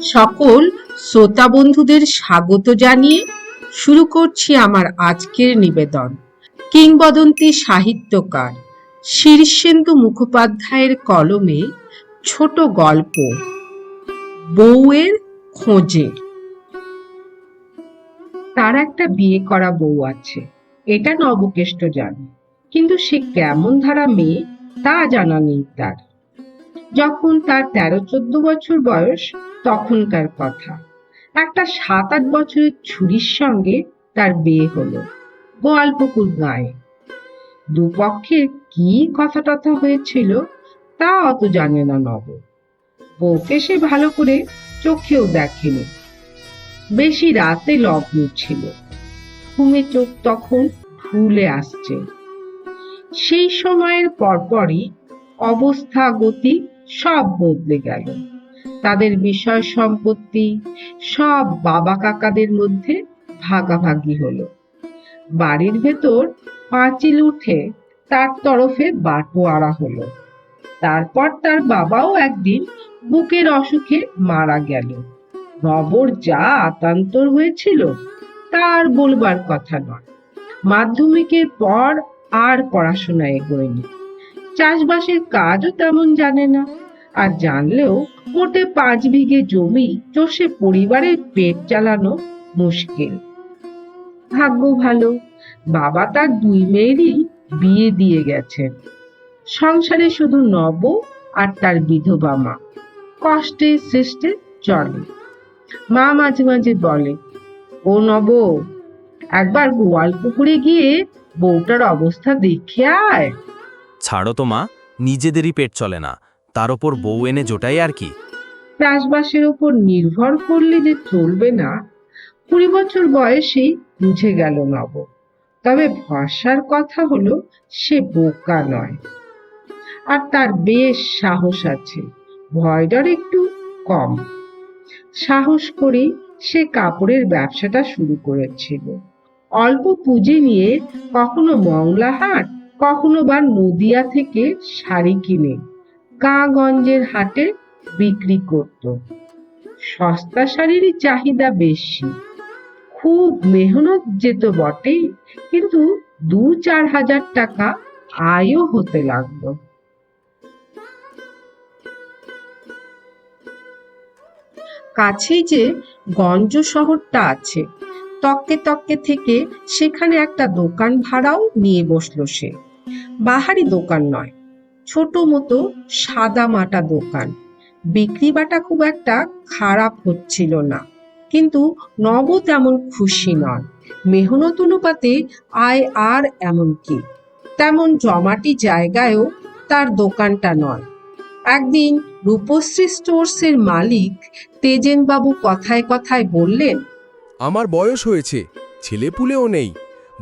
সকল শ্রোতা বন্ধুদের স্বাগত জানিয়ে শুরু করছি আমার আজকের নিবেদন। কিংবদন্তি সাহিত্যকার শীর্ষেন্দু মুখোপাধ্যায়ের কলমে ছোট গল্প, বউয়ের খোঁজে। তার একটা বিয়ে করা বউ আছে। এটা নবকেষ্ট জানে। কিন্তু সে কেমন ধারা মেয়ে তা জানা নেই তার। যখন তার তেরো চোদ্দ বছর বয়স তখনকার কথা। একটা সাত আট বছরের ছুরির সঙ্গে তার বিয়ে হলো। গোয়ালপুকুর গায়ে। দুপক্ষের কি কথা টথা হয়েছিল, তা অত জানে না নব। বউকে সে ভালো করে চোখেও দেখেনি। বেশি রাতে লগ্ন ছিল ঘুমে চোখ তখন ফুলে আসছে। সেই সময়ের পরপরই অবস্থা, গতি সব বদলে গেল। তাদের বিষয় সম্পত্তি সব বাবা কাকাদের মধ্যে ভাগাভাগি হলো। বাড়ির ভেতর পাঁচিল উঠে তার তরফে বাটোয়ারা হলো। তারপর তার বাবাও একদিন বুকের অসুখে মারা গেল। নবর যা আতান্তর হয়েছিল, তার বলবার কথা নয়। মাধ্যমিকের পর আর পড়াশোনা এগোয়নি। চাষবাসের কাজও তেমন জানে না। আর জানলেও মোটে পাঁচ বিঘে জমি চষে পরিবারের পেট চালানো মুশকিল। ভাগ্য ভালো, বাবা তার দুই মেয়েরই বিয়ে দিয়ে গেছেন। সংসারে শুধু নব আর তার বিধবা মা। কষ্টে সৃষ্টে চলে। মা মাঝে মাঝে বলে, ও নব, একবার গোয়াল পুকুরে গিয়ে বউটার অবস্থা দেখে আয়। ছাড়ো তো মা, নিজেদেরই পেট চলে না। তার ওপর বউ এনে জোটাই আর কি। চাষবাসের উপর নির্ভর করলে যে চলবে না, কুড়ি বছর বয়সেই বুঝে গেল নব। তবে ভরসার কথা হলো, সে বোকা নয়। আর তার বেশ সাহস আছে, ভয় ডর একটু কম। সাহস করে সে কাপড়ের ব্যবসাটা শুরু করেছিল। অল্প পুঁজি নিয়ে কখনো মংলাহাট, কখনো বা নদিয়া থেকে শাড়ি কিনে। গাঁগঞ্জের হাটে বিক্রি করত। সস্তা শাড়িরই চাহিদা বেশি। খুব মেহনত যেত বটেই, কিন্তু দু চার হাজার টাকা আয়ও হতে লাগল। কাছেই যে গঞ্জ শহরটা আছে, তককে তককে থেকে সেখানে একটা দোকান ভাড়াও নিয়ে বসল সে। বাহারি দোকান নয় ছোট মতো সাদা মাটা দোকান। বিক্রি বাটা খুব একটা খারাপ হচ্ছিল না। কিন্তু নব তেমন খুশি নন মেহনত অনুপাতে আয় আর এমন কি? তেমন জমাটি জায়গায়ও তার দোকানটা নয়। একদিন রূপশ্রী স্টোর্সের মালিক তেজেন বাবু কথায় কথায় বললেন, আমার বয়স হয়েছে, ছেলেপুলেও নেই।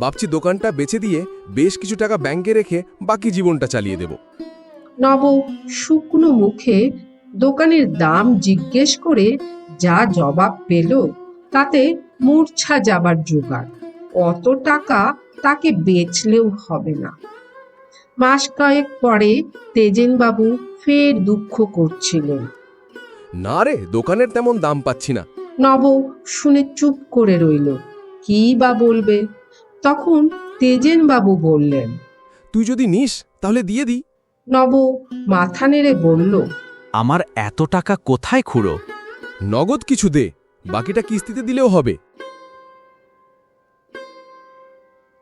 ভাবছি দোকানটা বেচে দিয়ে বেশ কিছু টাকা ব্যাংকে রেখে বাকি জীবনটা চালিয়ে দেব। নব শুকনো মুখে দোকানের দাম জিজ্ঞেস করে যা জবাব পেল তাতে মূর্ছা যাবার জোগাড়। অত টাকা তাকে বেচলেও হবে না। মাস কয়েক পরে তেজেন বাবু ফের দুঃখ করছিলেন। না রে দোকানের তেমন দাম পাচ্ছি না। নব শুনে চুপ করে রইল। কি বা বলবে? তখন তেজেন বাবু বললেন তুই যদি নিস তাহলে দিয়ে দি নব মাথা নেড়ে বলল আমার এত টাকা কোথায় খুঁড়ো? নগদ কিছু দে বাকিটা কিস্তিতে দিলেও হবে।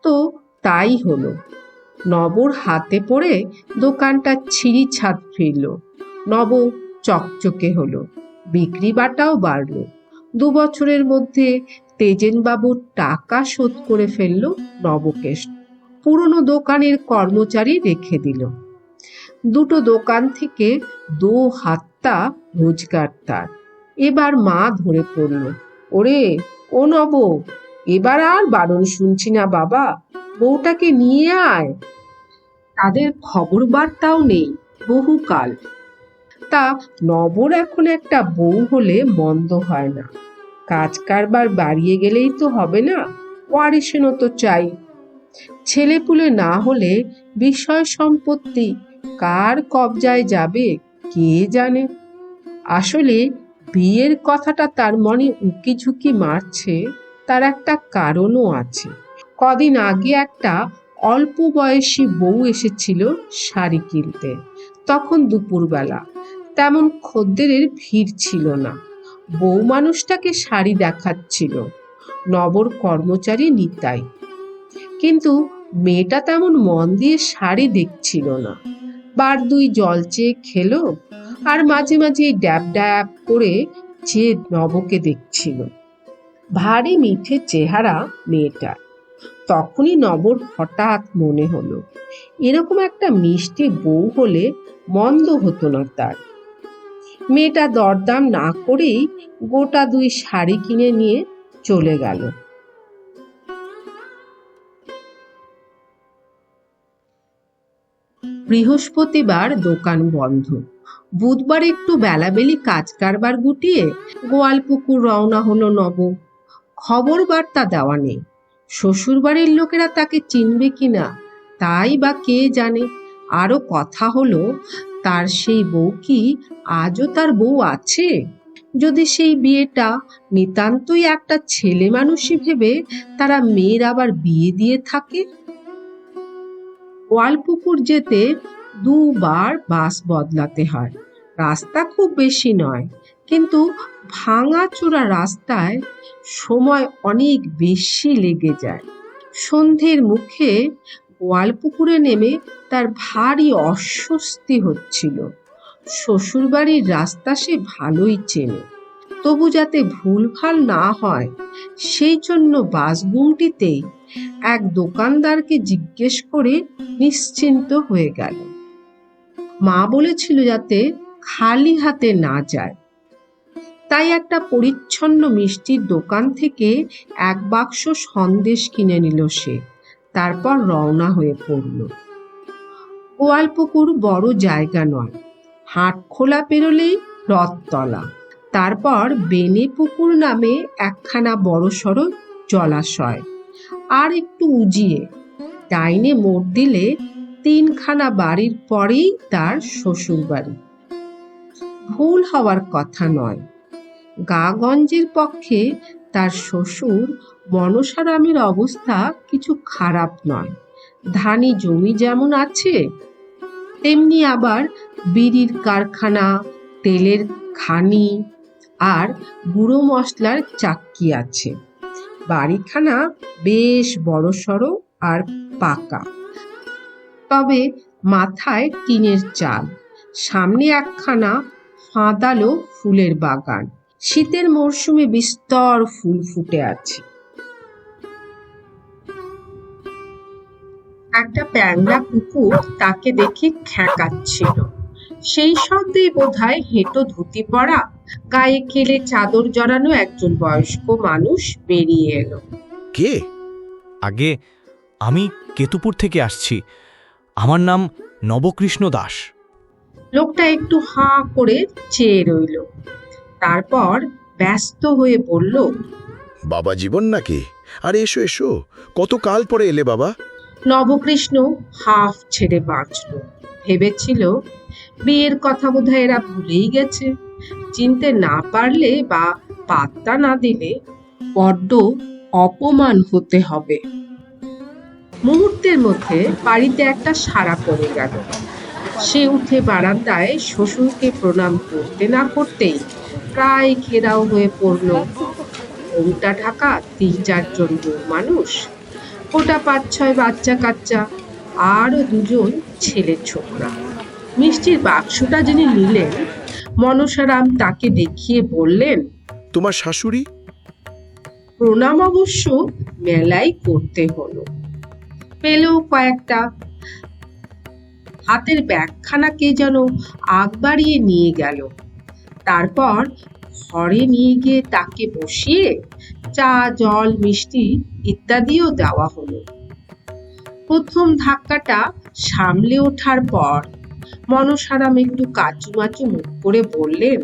তো তাই হলো। নবর হাতে পড়ে দোকানটা ছিঁড়ি ছাদ ফিরল। নব চকচকে হলো বিক্রি বাটাও বাড়লো। দু বছরের মধ্যে তেজেনবাবুর টাকা শোধ করে ফেলল নবকেশ। পুরনো দোকানের কর্মচারী রেখে দিল। দুটো দোকান থেকে দু হাত্তা রোজগার তার। এবার মা ধরে পড়ল, ওরে, ও নব, এবার আর বারণ শুনছি না বাবা, বউটাকে নিয়ে আয়। তাদের খবর বার্তাও নেই বহুকাল। তা নবর এখন একটা বউ হলে মন্দ হয় না। কাজ কারবার বাড়িয়ে গেলেই তো হবে না ওয়ারিশনও তো চাই। ছেলেপুলে না হলে বিষয় সম্পত্তি কার কবজায় যাবে, কে জানে? আসলে বিয়ের কথাটা তার মনে উকি ঝুঁকি মারছে, তার একটা কারণও আছে। কদিন আগে একটা অল্প বয়সী বউ এসেছিল শাড়ি কিনতে, তখন দুপুরবেলা। তেমন খদ্দেরের ভিড় ছিল না। বউ মানুষটাকে শাড়ি দেখাচ্ছিল। নবর কর্মচারী নিতাই। কিন্তু মেয়েটা তেমন মন দিয়ে শাড়ি দেখছিল না। বার দুই জল চেয়ে খেলো আর মাঝে মাঝে ড্যাব ড্যাব করে চেয়ে নবকে দেখছিল। ভারী মিঠে চেহারা মেয়েটার তখনই নবর হঠাৎ মনে হলো, এরকম একটা মিষ্টি বউ হলে মন্দ হতো না তার। মেয়েটা দরদাম না করেই গোটা দুই শাড়ি কিনে নিয়ে চলে গেল। বৃহস্পতিবার দোকান বন্ধ। বুধবার একটু বেলাবেলি কাজ কারবার গুটিয়ে গোয়ালপুকুর রওনা হলো নব। খবর বার্তা দেওয়া নেই। শ্বশুরবাড়ির লোকেরা তাকে চিনবে কিনা, তাই বা কে জানে? আরও কথা হলো তার সেই বউ কি আজও তার বউ আছে? যদি সেই বিয়েটা নিতান্তই একটা ছেলে মানুষই ভেবে তারা মেয়ের আবার বিয়ে দিয়ে থাকে? গোয়ালপুকুর যেতে দুবার বাস বদলাতে হয়। রাস্তা খুব বেশি নয়, কিন্তু ভাঙা ভাঙাচোরা রাস্তায় সময় অনেক বেশি লেগে যায়। সন্ধ্যের মুখে গোয়ালপুকুরে নেমে তার ভারী অস্বস্তি হচ্ছিল। শ্বশুরবাড়ির রাস্তা সে ভালোই চেনে। তবু যাতে ভুলভাল না হয়, সেই জন্য বাস গুমটিতেই এক দোকানদারকে জিজ্ঞেস করে নিশ্চিন্ত হয়ে গেল। মা বলেছিল যাতে খালি হাতে না যায়। তাই একটা পরিচ্ছন্ন মিষ্টির দোকান থেকে এক বাক্স সন্দেশ কিনে নিল সে। তারপর রওনা হয়ে পড়ল। গোয়ালপুকুর বড় জায়গা নয়। হাট খোলা পেরোলেই রথতলা। তারপর বেনে পুকুর নামে একখানা বড় বড়সড় জলাশয়। আর একটু উজিয়ে। ডাইনে মোড় দিলে তিনখানা বাড়ির পরেই তার শ্বশুর বাড়ি ভুল হওয়ার কথা নয়। গাগঞ্জের পক্ষে তার শ্বশুর মনসারামের অবস্থা কিছু খারাপ নয়। ধানি জমি যেমন আছে, তেমনি আবার বিড়ির কারখানা, তেলের খানি আর গুঁড়ো মশলার চাক্কি আছে। বাড়িখানা বেশ বড়সড় আর পাকা। তবে মাথায় টিনের চাল, সামনে একখানা ফাঁদালো ফুলের বাগান। শীতের মরশুমে বিস্তর ফুল ফুটে আছে। একটা প্যাংলা কুকুর তাকে দেখে খ্যাঁকাচ্ছিল। সেই শব্দেই বোধহয় হেঁটো ধুতি পরা গায়ে কেলে চাদর জড়ানো একজন বয়স্ক মানুষ বেরিয়ে এলো। কে? আগে আমি কেতুপুর থেকে আসছি। আমার নাম নবকৃষ্ণ দাস। লোকটা একটু হাঁ করে চেয়ে রইল। তারপর ব্যস্ত হয়ে বলল বাবা জীবন নাকি? আরে এসো এসো। কত কাল পরে এলে বাবা? নবকৃষ্ণ হাফ ছেড়ে বাঁচল। ভেবেছিল বিয়ের কথা বোধহয় এরা ভুলেই গেছে। চিনতে না পারলে বা পাত্তা না দিলে বড্ড অপমান হতে হবে। মুহূর্তের মধ্যে বাড়িতে একটা সাড়া পড়ে গেল। সে উঠে বারান্দায় শ্বশুরকে প্রণাম করতে না করতেই প্রায় ঘেরাও হয়ে পড়ল। ঘোমটা ঢাকা তিন চারজন মানুষ। ওটা পাঁচ ছয় বাচ্চা কাচ্চা আরও দুজন ছেলে ছোকরা। মিষ্টির বাক্সটা যিনি নিলেন মনসারাম তাকে দেখিয়ে বললেন তোমার শাশুড়ি? প্রণাম অবশ্য মেলাই করতে হলো। পেলেও কয়েকটা। হাতের ব্যাগখানাকে যেন আগ বাড়িয়ে নিয়ে গেল। তারপর ঘরে নিয়ে গিয়ে তাকে বসিয়ে চা জল মিষ্টি ইত্যাদিও দেওয়া হলো। প্রথম ধাক্কাটা সামলে ওঠার পর মনসারাম একটু কাচুমাচু মুখ করে বললেন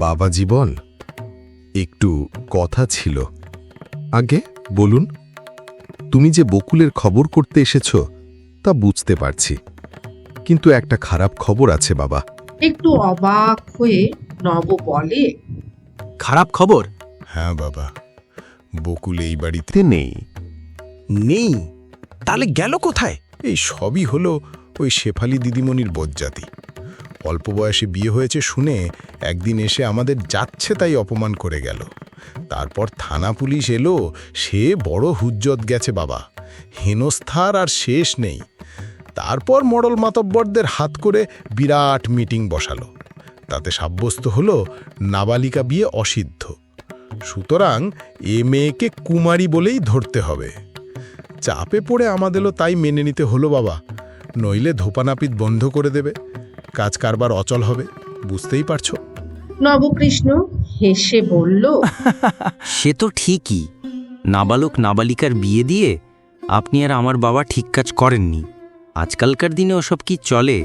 বাবা জীবন একটু কথা ছিল। আগে বলুন তুমি যে বকুলের খবর করতে এসেছ তা বুঝতে পারছি। কিন্তু একটা খারাপ খবর আছে বাবা। একটু অবাক হয়ে নব বলে। খারাপ খবর? হ্যাঁ বাবা বকুল এই বাড়িতে নেই। নেই? তাহলে গেল কোথায়? এই সবই হলো ওই শেফালি দিদিমণির বজ্জাতি। অল্প বয়সে বিয়ে হয়েছে শুনে একদিন এসে আমাদের যাচ্ছে তাই অপমান করে গেল। তারপর থানা পুলিশ এলো সে বড় হুজ্জত গেছে বাবা। হেনস্থার আর শেষ নেই। তারপর মডল মাতব্বরদের হাত করে বিরাট মিটিং বসালো। তাতে সাব্যস্ত হলো নাবালিকা বিয়ে অসিদ্ধ। সুতরাং এ মেয়েকে কুমারী বলেই ধরতে হবে। চাপে পড়ে আমাদেরও তাই মেনে নিতে হলো বাবা। নইলে ধোপানাপিত বন্ধ করে দেবে। কাজ কারবার অচল হবে বুঝতেই পারছ? নবকৃষ্ণ হেসে বলল সে তো ঠিকই। নাবালক নাবালিকার বিয়ে দিয়ে আপনি আর আমার বাবা ঠিক কাজ করেননি। আজকালকার দিনে ওসব কি চলে?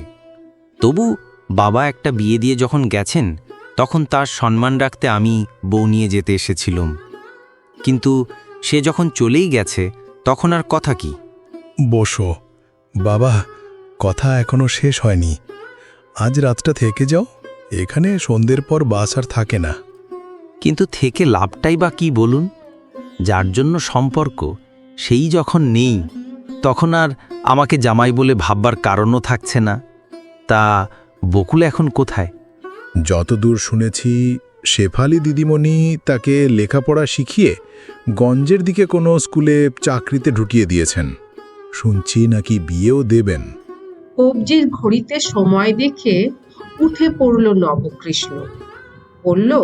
তবু বাবা একটা বিয়ে দিয়ে যখন গেছেন তখন তার সম্মান রাখতে আমি বউ নিয়ে যেতে এসেছিলাম। কিন্তু সে যখন চলেই গেছে তখন আর কথা কি? বসো। বাবা কথা এখনও শেষ হয়নি। আজ রাতটা থেকে যাও এখানে সন্ধ্যের পর বাস আর থাকে না। কিন্তু থেকে লাভটাই বা কি বলুন? যার জন্য সম্পর্ক সেই যখন নেই তখন আর আমাকে জামাই বলে ভাববার কারণও থাকছে না। তা বকুল এখন কোথায়? যতদূর শুনেছি শেফালি দিদিমণি তাকে লেখাপড়া শিখিয়ে গঞ্জের দিকে কোনো স্কুলে চাকরিতে ঢুকিয়ে দিয়েছেন। শুনছি নাকি বিয়েও দেবেন। কবজির ঘড়িতে সময় দেখে উঠে পড়ল নবকৃষ্ণ। বলল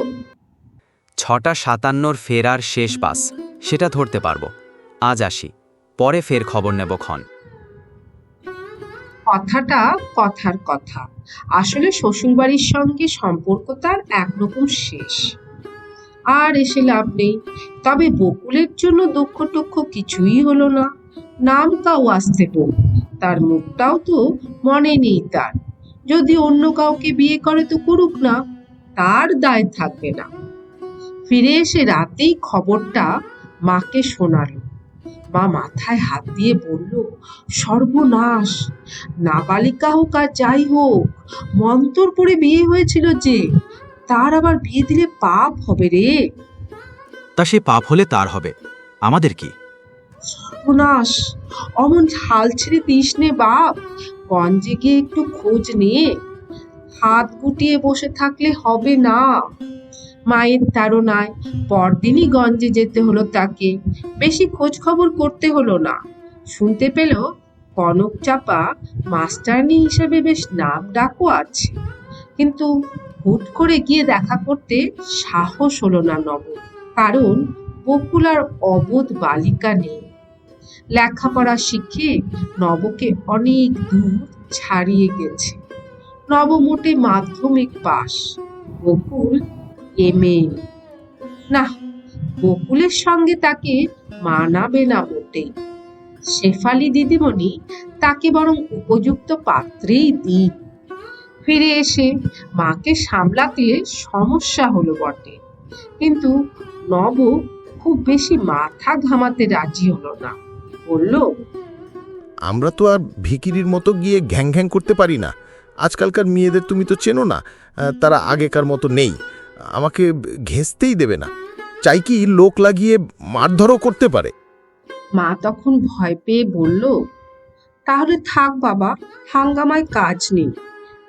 ছটা সাতান্নর ফেরার শেষ বাস সেটা ধরতে পারব। আজ আসি পরে ফের খবর নেব ক্ষণ। কথাটা কথার কথা। আসলে শ্বশুরবাড়ির সঙ্গে সম্পর্ক তার একরকম শেষ। আর এসে লাভ নেই। তবে বকুলের জন্য দুঃখ টুক্ষ কিছুই হলো না। নাম তাও আসতে বউ তার মুখটাও তো মনে নেই তার। যদি অন্য কাউকে বিয়ে করে তো করুক না, তার দায় থাকবে না। ফিরে এসে রাতেই খবরটা মাকে শোনালো। মা মাথায় হাত দিয়ে বলল সর্বনাশ! নাবালিকা হোক আর যাই হোক মন্তর পরে বিয়ে হয়েছিল যে তার আবার বিয়ে দিলে পাপ হবে রে! তা সে পাপ হলে তার হবে। আমাদের কি? সর্বনাশ! অমন হাল ছেড়ে দিস নে বাপ গঞ্জে গিয়ে একটু খোঁজ নিয়ে হাত গুটিয়ে বসে থাকলে হবে না। মায়ের তাড়নায় পরদিনই গঞ্জে যেতে হলো তাকে। বেশি খোঁজ খবর করতে হলো না। শুনতে পেল কনক চাপা মাস্টারনি হিসেবে বেশ নাম ডাকও আছে। কিন্তু হুট করে গিয়ে দেখা করতে সাহস হলো না নব, কারণ বকুল আর অবোধ বালিকা নেই। লেখাপড়া শিখে নবকে অনেক দূর ছাড়িয়ে গেছে। নব মোটে মাধ্যমিক পাস বকুল এম। না, বকুলের সঙ্গে তাকে মানাবে না মোটেই শেফালি দিদিমণি তাকে বরং উপযুক্ত পাত্রেই দিন। ফিরে এসে মাকে সামলাতে সমস্যা হলো বটে। কিন্তু নব খুব বেশি মাথা ঘামাতে রাজি হলো না। বলল, আমরা তো আর ভিকিরির মতো গিয়ে ঘ্যাং ঘ্যাং করতে পারি না। আজকালকার মেয়েদের তুমি তো চেনো না তারা আগেকার মতো নেই। আমাকে ঘেঁচতেই দেবে না। চাই কি লোক লাগিয়ে মারধরও করতে পারে। মা তখন ভয় পেয়ে বলল, তাহলে থাক বাবা, হাঙ্গামায় কাজ নেই।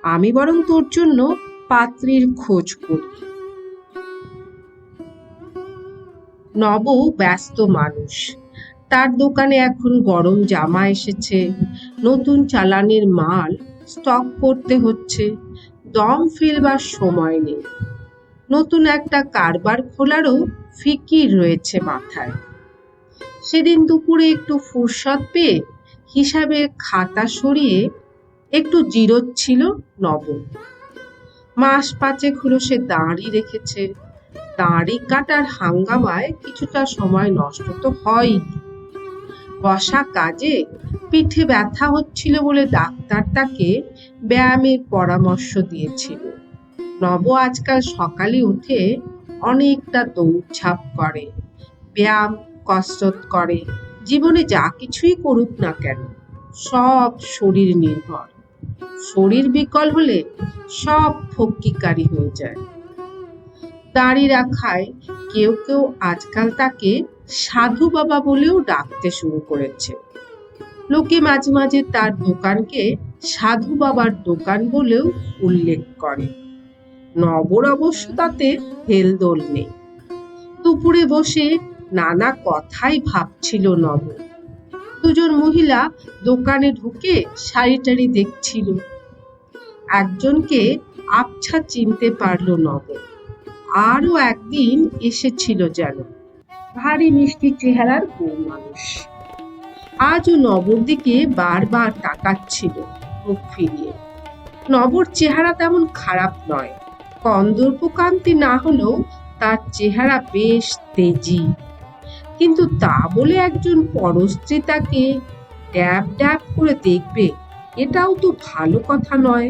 আমি বরং তোর জন্য পাত্রীর খোঁজ করি। নব ব্যস্ত মানুষ। তার দোকানে এখন গরম জামা এসেছে, নতুন চালানের মাল স্টক করতে হচ্ছে, দম ফেলবার সময় নেই। নতুন একটা কারবার খোলারও ফিকির রয়েছে মাথায়। সেদিন দুপুরে একটু ফুরসত পেয়ে হিসাবের খাতা সরিয়ে একটু জিরোচ্ছিল নব। মাস পাঁচেক হলো সে দাঁড়ি রেখেছে। দাঁড়ি কাটার হাঙ্গামায় কিছুটা সময় নষ্ট তো হয়ই। বসা কাজে পিঠে ব্যথা হচ্ছিল বলে ডাক্তার তাকে ব্যায়ামের পরামর্শ দিয়েছিল। নব আজকাল সকালে উঠে অনেকটা দৌড়ঝাঁপ করে, ব্যায়াম, কসরত করে। জীবনে যা কিছুই করুক না কেন, সব শরীর নির্ভর। শরীর বিকল হলে সব ফক্কিকারী হয়ে যায়। দাড়ি রাখায় কেউ কেউ আজকাল তাকে সাধু বাবা বলেও ডাকতে শুরু করেছে। লোকে মাঝে মাঝে তার দোকানকে সাধু বাবার দোকান বলেও উল্লেখ করে। নবর অবশ্য তাতে হেলদোল নেই। দুপুরে বসে নানা কথাই ভাবছিল নব। দুজন মহিলা দোকানে ঢুকে শাড়ি টাড়ি দেখছিল। একজনকে আবছা চিনতে পারল নব। আরও একদিন এসেছিল যেন। ভারী মিষ্টি চেহারার বউ মানুষ। আজও নবর দিকে বারবার তাকাচ্ছিল মুখ ফিরিয়ে। নবর চেহারা তেমন খারাপ নয়। কন্দর্পকান্তি না হলেও তার চেহারা বেশ তেজি। কিন্তু তা বলে একজন পরস্ত্রী তাকে ড্যাব ড্যাব করে দেখবে, এটাও তো ভালো কথা নয়।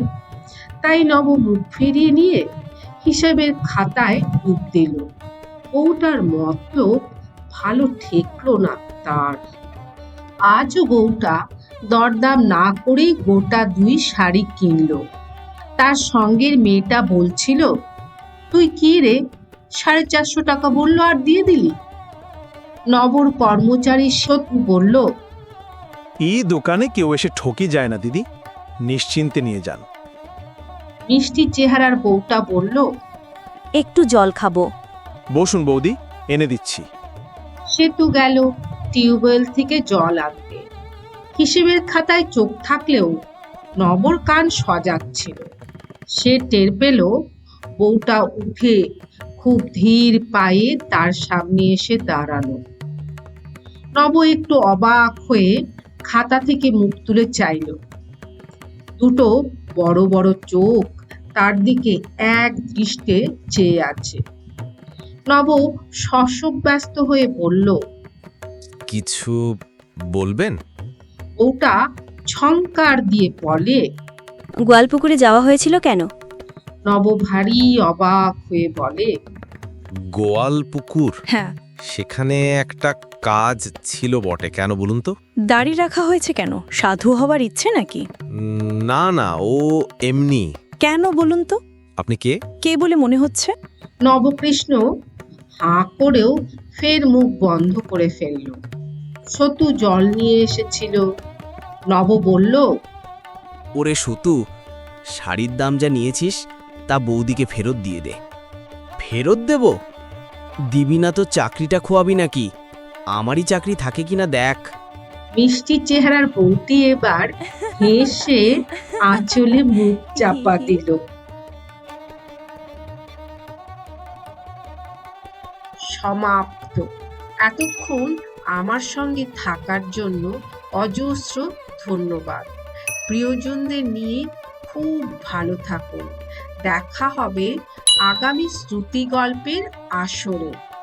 তাই নব মুখ ফিরিয়ে নিয়ে হিসাবের খাতায় ডুব দিল। বউটার মতলব ভালো ঠেকলো না তার। আজও বউটা দরদাম না করেই গোটা দুই শাড়ি কিনলো। তার সঙ্গের মেয়েটা বলছিল তুই কি রে? সাড়ে চারশো টাকা বলল আর দিয়ে দিলি? নবর কর্মচারী সত্যি বলল এই দোকানে কেউ এসে ঠকি যায় না দিদি। নিশ্চিন্তে নিয়ে যান। মিষ্টি চেহারার বউটা বলল একটু জল খাব। বসুন বৌদি এনে দিচ্ছি। সে তো গেল টিউবওয়েল থেকে জল আনতে। হিসেবের খাতায় চোখ থাকলেও নবর কান সজাগ ছিল। সে টের পেল বউটা উঠে খুব ধীর পায়ে তার সামনে এসে দাঁড়াল। নব একটু অবাক হয়ে খাতা থেকে মুখ তুলে চাইল। দুটো বড় বড় চোখ তার দিকে এক দৃষ্টে চেয়ে আছে। নব শশব ব্যস্ত হয়ে বলল কিছু বলবেন? ওটা ছংকার দিয়ে বলে গোয়ালপুকুরে যাওয়া হয়েছিল কেন? নব ভারী অবাক হয়ে বলে গোয়াল পুকুর হ্যাঁ। সেখানে একটা কাজ ছিল বটে কেন বলুন তো? দাড়ি রাখা হয়েছে কেন? সাধু হওয়ার ইচ্ছে নাকি? উম, না না ও এমনি। কেন বলুন তো? আপনি কে? কে বলে মনে হচ্ছে? নবকৃষ্ণ হাঁ করেও ফের মুখ বন্ধ করে ফেলল। সতু জল নিয়ে এসেছিল। নব বলল ওরে সতু, শাড়ির দাম যা নিয়েছিস তা বৌদিকে ফেরত দিয়ে দে। ফেরত দেব? দিবি না তো চাকরিটা খোয়াবি নাকি? আমারই চাকরি থাকে কিনা দেখ। মিষ্টি চেহারার বউটি এবার হেসে আঁচলে মুখ চাপা দিল। সমাপ্ত। এতক্ষণ আমার সঙ্গে থাকার জন্য অজস্র ধন্যবাদ। প্রিয়জনদের নিয়ে খুব ভালো থাকুন। দেখা হবে আগামী শ্রুতি গল্পের আসরে।